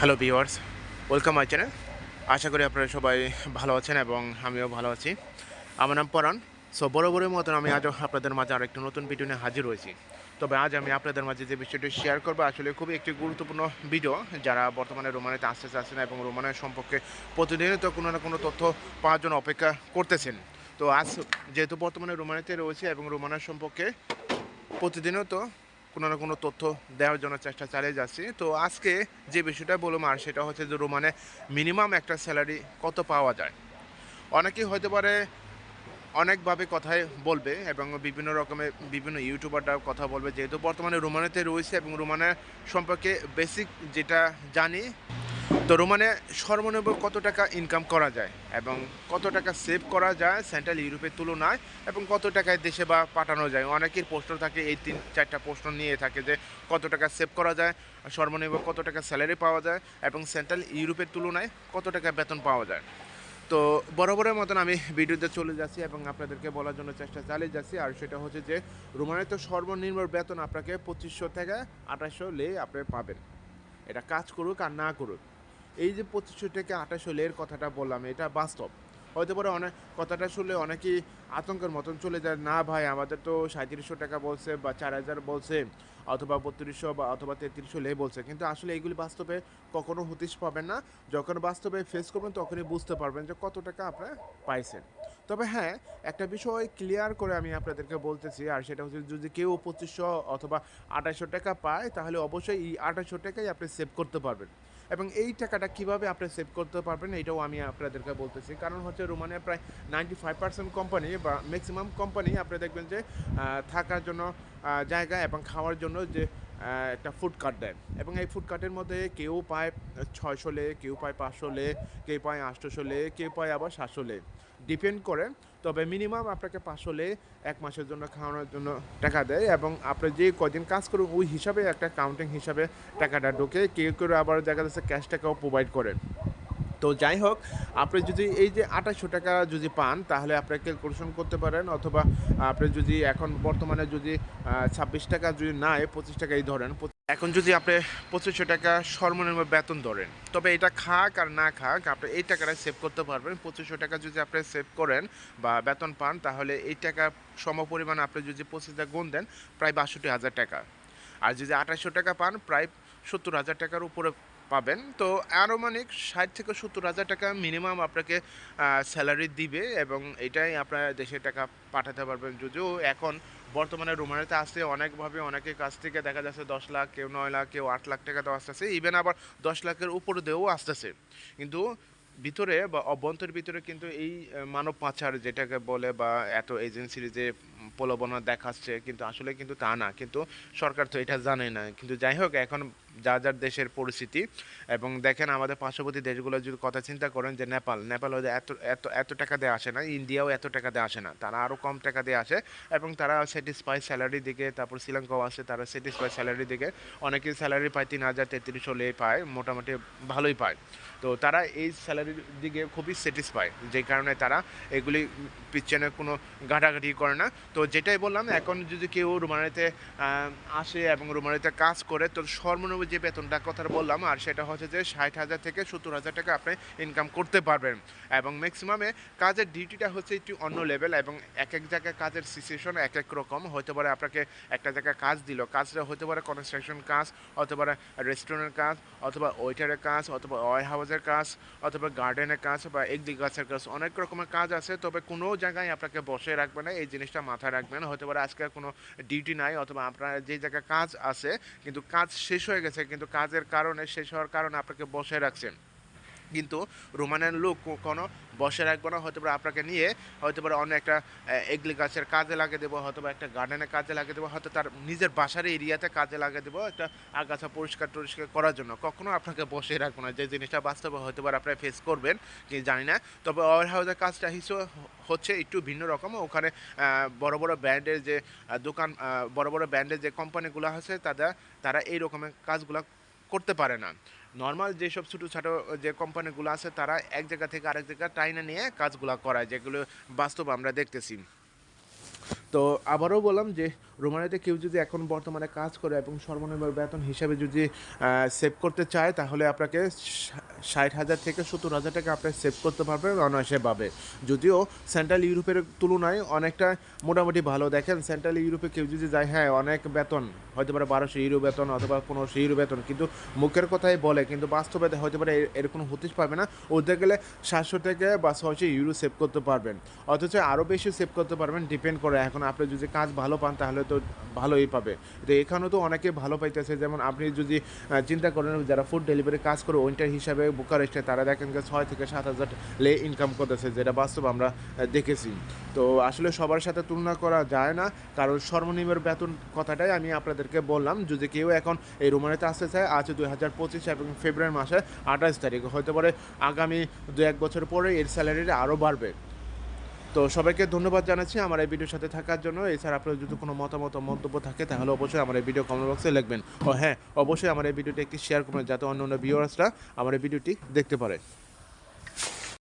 Hello viewers welcome my channel আশা করি আপনারা সবাই ভালো আছেন এবং আমিও ভালো আছি। আমার নাম পরাণ। সো বড় বড় মতন আমি আজও আপনাদের মাঝে আরেকটি নতুন ভিডিও নিয়ে হাজির হয়েছি। তবে আজ আমি আপনাদের মাঝে যে বিষয়টি শেয়ার করব, আসলে খুবই একটি গুরুত্বপূর্ণ ভিডিও যারা বর্তমানে রোমানিতে আসতে চাচ্ছেন এবং রোমানের সম্পর্কে প্রতিনিয়ত কোনো না কোনো তথ্য পাওয়ার জন্য অপেক্ষা করতেছেন। তো আজ যেহেতু বর্তমানে রোমানিতে রয়েছে এবং রোমানের সম্পর্কে প্রতিদিনও তো কোনো না কোনো তথ্য দেওয়ার জন্য চেষ্টা চালিয়ে যাচ্ছি। তো আজকে যে বিষয়টা বললাম, আর সেটা হচ্ছে যে রোমানে মিনিমাম একটা স্যালারি কত পাওয়া যায়? অনেকেই হতে পারে অনেকভাবে কথাই বলবে এবং বিভিন্ন রকমের বিভিন্ন ইউটিউবাররাও কথা বলবে। যেহেতু বর্তমানে রোমানেতে রয়েছে এবং রোমানের সম্পর্কে বেসিক যেটা জানি তো রোমানে সর্বনিম্ন কত টাকা ইনকাম করা যায়? এবং কত টাকা সেভ করা যায় সেন্ট্রাল ইউরোপের তুলনায়? এবং কত টাকায় দেশে বা পাঠানো যায়? অনেকের প্রশ্ন থাকে, এই তিন, চারটা প্রশ্ন নিয়ে থাকে যে কত টাকা সেভ করা যায়, সর্বনিম্ন কত টাকা স্যালারি পাওয়া যায়, এবং সেন্ট্রাল ইউরোপের তুলনায় কত টাকা বেতন পাওয়া যায়? তো বরাবরের মতন আমি ভিডিওতে চলে যাচ্ছি এবং আপনাদেরকে বলার জন্য চেষ্টা চালিয়ে যাচ্ছি। আর সেটা হচ্ছে যে রোমানের তো সর্বনিম্ন বেতন আপনাকে পঁচিশশো থেকে আঠাশশো লে আপনি পাবেন। এটা কাজ করুক আর না করুক। এই যে পঁচিশশো থেকে আঠাশশো লের কথাটা বললাম, এটা বাস্তব। হয়তো পরে অনেক কথাটা শুনলে অনেকেই আতঙ্কের মতন চলে যায়, না ভাই, আমাদের তো সাঁত্রিশশো টাকা বলছে বা চার হাজার বলছে, অথবা বত্রিশশো বা অথবা তেত্রিশশো লে বলছে। কিন্তু আসলে এইগুলি বাস্তবে কখনো হতিস পাবেন না। যখন বাস্তবে ফেস করবেন, তখনই বুঝতে পারবেন যে কত টাকা আপনারা পাইছেন। তবে হ্যাঁ একটা বিষয় ক্লিয়ার করে আমি আপনাদেরকে বলতেছি, আর সেটা হচ্ছে যদি কেউ পঁচিশশো অথবা আঠাশশো টাকা পায়, তাহলে অবশ্যই এই আঠাশশো টাকাই আপনি সেভ করতে পারবেন। এবং এই টাকাটা কীভাবে আপনি সেভ করতে পারবেন, এটাও আমি আপনাদেরকে বলতেছি। কারণ হচ্ছে রোমানিয়া প্রায় নাইনটি ফাইভ পার্সেন্ট কোম্পানি বা ম্যাক্সিমাম কোম্পানি আপনি দেখবেন যে থাকার জন্য জায়গা এবং খাওয়ার জন্য যে একটা ফুড কার্ট দেয় এবং এই ফুড কার্টের মধ্যে কেউ পায় ছয়শো লে, কেউ পায় পাঁচশো লে, কেউ পায় আটশোশো লে, কেউ পায় আবার সাতশো লে। ডিপেন্ড করে, তবে মিনিমাম আপনাকে পাঁচশো লে এক মাসের জন্য খাওয়ানোর জন্য টাকা দেয় এবং আপনি যে কদিন কাজ করুন ওই হিসাবে একটা কাউন্টিং হিসাবে টাকাটা ঢোকে। কেউ কেউ আবার দেখা যাচ্ছে ক্যাশ টাকাও প্রোভাইড করে। তো যাই হোক, আপনি যদি এই যে আঠাশশো টাকা যদি পান, তাহলে আপনি ক্যালকুলেশন করতে পারেন, অথবা আপনি যদি এখন বর্তমানে যদি ছাব্বিশ টাকা যদি নাই, পঁচিশ টাকাই ধরেন এখন যদি আপনি পঁচিশশো টাকা সর্বনিম্ন বেতন ধরেন, তবে এটা খাক আর না খাক, আপনি এই টাকাটা সেভ করতে পারবেন। পঁচিশশো টাকা যদি আপনি সেভ করেন বা বেতন পান, তাহলে এই টাকা সমপরিমাণ আপনি যদি পঁচিশটা গুণ দেন, প্রায় বাষট্টি হাজার টাকা। আর যদি আঠাশশো টাকা পান, প্রায় সত্তর হাজার টাকার উপরে পাবেন। তো আনুমানিক ষাট থেকে সত্তর হাজার টাকা মিনিমাম আপনাকে স্যালারি দিবে এবং এটাই আপনার দেশের টাকা পাঠাতে পারবেন। যদিও এখন বর্তমানে রোমানিতে আসতে অনেকভাবে অনেকের কাছ থেকে দেখা যাচ্ছে দশ লাখ, কেউ নয় লাখ, কেউ আট লাখ টাকা তো আসতেছে। ইভেন আবার দশ লাখের উপরে দিয়েও আসতেছে। কিন্তু ভিতরে বা অভ্যন্তরের ভিতরে কিন্তু এই মানব পাচার যেটাকে বলে বা এত এজেন্সির যে প্রলোভনা দেখাচ্ছে, কিন্তু আসলে কিন্তু তা না। কিন্তু সরকার তো এটা জানে না। কিন্তু যাই হোক, এখন যা যার দেশের পরিস্থিতি। এবং দেখেন আমাদের পার্শ্ববর্তী দেশগুলো যদি কথা চিন্তা করেন যে নেপাল নেপাল ওদের এত এত এত টাকা দিয়ে আসে না, ইন্ডিয়াও এত টাকা দিয়ে আসে না। তারা আরও কম টাকা দিয়ে আসে এবং তারা স্যাটিসফাই স্যালারি দিকে, তারপর শ্রীলঙ্কাও আসে তারা স্যাটিসফাই স্যালারি দিকে। অনেকে স্যালারি পায় তিন হাজার তেত্রিশ হলে পায়, মোটামুটি ভালোই পায়। তো তারা এই স্যালারির দিকে খুবই স্যাটিসফাই যে কারণে তারা এগুলি পিছনে কোনো ঘাটাঘাটি করে না। তো যেটাই বললাম, এখন যদি কেউ রোমানিতে আসে এবং রোমানিতে কাজ করে, তো সর্বনিম্ন যে বেতনটা কথা বললাম, আর সেটা হচ্ছে যে ষাট হাজার থেকে সত্তর হাজার টাকা আপনি ইনকাম করতে পারবেন। এবং ম্যাক্সিমামে কাজের ডিউটিটা হচ্ছে একটু অন্য লেভেল এবং এক এক জায়গায় কাজের সিচুয়েশন এক এক রকম। হতে পারে আপনাকে একটা জায়গায় কাজ দিল, কাজটা হতে পারে কনস্ট্রাকশন কাজ, অথবা রেস্টুরেন্টের কাজ, অথবা ওয়েটারের কাজ, অথবা ওয়ার হাউসের কাজ, অথবা গার্ডেনের কাজ, বা এগ্রিকালচার কাজ, অনেক রকমের কাজ আছে। তবে কোনো জায়গায় আপনাকে বসে রাখবে না, এই জিনিসটা মাথায় রাখবেন। হতে পারে আজকে কোনো ডিউটি নাই, অথবা আপনার যে জায়গায় কাজ আছে, কিন্তু কাজ শেষ হয়ে গেছে কিন্তু কাজের কারণে শেষ হওয়ার কারণে আপনাকে বসে রাখছেন। কিন্তু রোমানের লোক কোনো বসে রাখব না হয়তো আপনাকে নিয়ে হয়তো পারে অন্য একটা এগ্রিকালচার কাজে লাগিয়ে দেবো হয়তো বা একটা গার্ডেনের কাজে লাগিয়ে দেবো, হয়তো তার নিজের বাসার এরিয়াতে কাজে লাগিয়ে দেবো, একটা আগাছা পরিষ্কার টরিষ্কার করার জন্য। কখনো আপনাকে বসে রাখব না, যে জিনিসটা বাস্তবে হয়তো পারে আপনারা ফেস করবেন, কি জানি না। তবে ওয়ার হাউসের কাজটা হিসেবে হচ্ছে একটু ভিন্ন রকম। ওখানে বড় বড় ব্র্যান্ডের যে দোকান বড় বড় ব্র্যান্ডের যে কোম্পানিগুলো আছে তারা তারা এই রকমের কাজগুলো করতে পারে না। নর্মাল যেসব ছোটো ছোটো যে কোম্পানিগুলো আছে, তারা এক জায়গা থেকে আরেক জায়গা টাইনে নিয়ে কাজগুলো করায়, যেগুলো বাস্তব আমরা দেখতেছি। তো আবারও বললাম যে রোমানিতে কেউ যদি এখন বর্তমানে কাজ করে এবং সর্বনিম্ন বেতন হিসাবে যদি সেভ করতে চায়, তাহলে আপনাকে ষাট হাজার থেকে সত্তর হাজার টাকা আপনি সেভ করতে পারবেন অনায়াসে পাবে যদিও সেন্ট্রাল ইউরোপের তুলনায় অনেকটা মোটামুটি ভালো। দেখেন সেন্ট্রাল ইউরোপে কেউ যদি যায় হ্যাঁ অনেক বেতন, হয়তো পারে বারোশো ইউরো বেতন অথবা পনেরোশো ইউরো বেতন, কিন্তু মুখের কথাই বলে, কিন্তু বাস্তবে হয়তো পারে এরকম হতে পারবে না। ওদের গেলে সাতশো থেকে বা ছয়শো ইউরো সেভ করতে পারবেন। অথচ আরও বেশি সেভ করতে পারবেন ডিপেন্ড করে। এখন আপনি যদি কাজ ভালো পান, তাহলে তো ভালোই পাবে। তো এখানেও তো অনেকে ভালো পাইতেছে। যেমন আপনি যদি চিন্তা করেন যারা ফুড ডেলিভারি কাজ করে ওইটার হিসাবে বুকারেস্টে, তারা দেখেন যে ছয় থেকে সাত হাজার লে ইনকাম করতেছে, যেটা বাস্তব আমরা দেখেছি। তো আসলে সবার সাথে তুলনা করা যায় না। কারণ সর্বনিম্ন বেতন কথাটাই আমি আপনাদেরকে বললাম। যদি কেউ এখন এই রোমানিতে আসতে চায়, আজ দুই হাজার পঁচিশ এবং ফেব্রুয়ারি মাসের আঠাশ তারিখ হতে পারে আগামী দু এক বছর পরে এর স্যালারিটা আরও বাড়বে। তো সবাইকে ধন্যবাদ জানাচ্ছি আমার এই ভিডিওর সাথে থাকার জন্য। এছাড়া আপনার যদি কোনো মতামত মন্তব্য থাকে, তাহলে অবশ্যই আমার এই ভিডিও কমেন্ট বক্সে লিখবেন। ও হ্যাঁ অবশ্যই আমার এই ভিডিওটি একটি শেয়ার করবেন, যাতে অন্য অন্য ভিউয়ার্সরা আমার এই ভিডিওটি দেখতে পারে।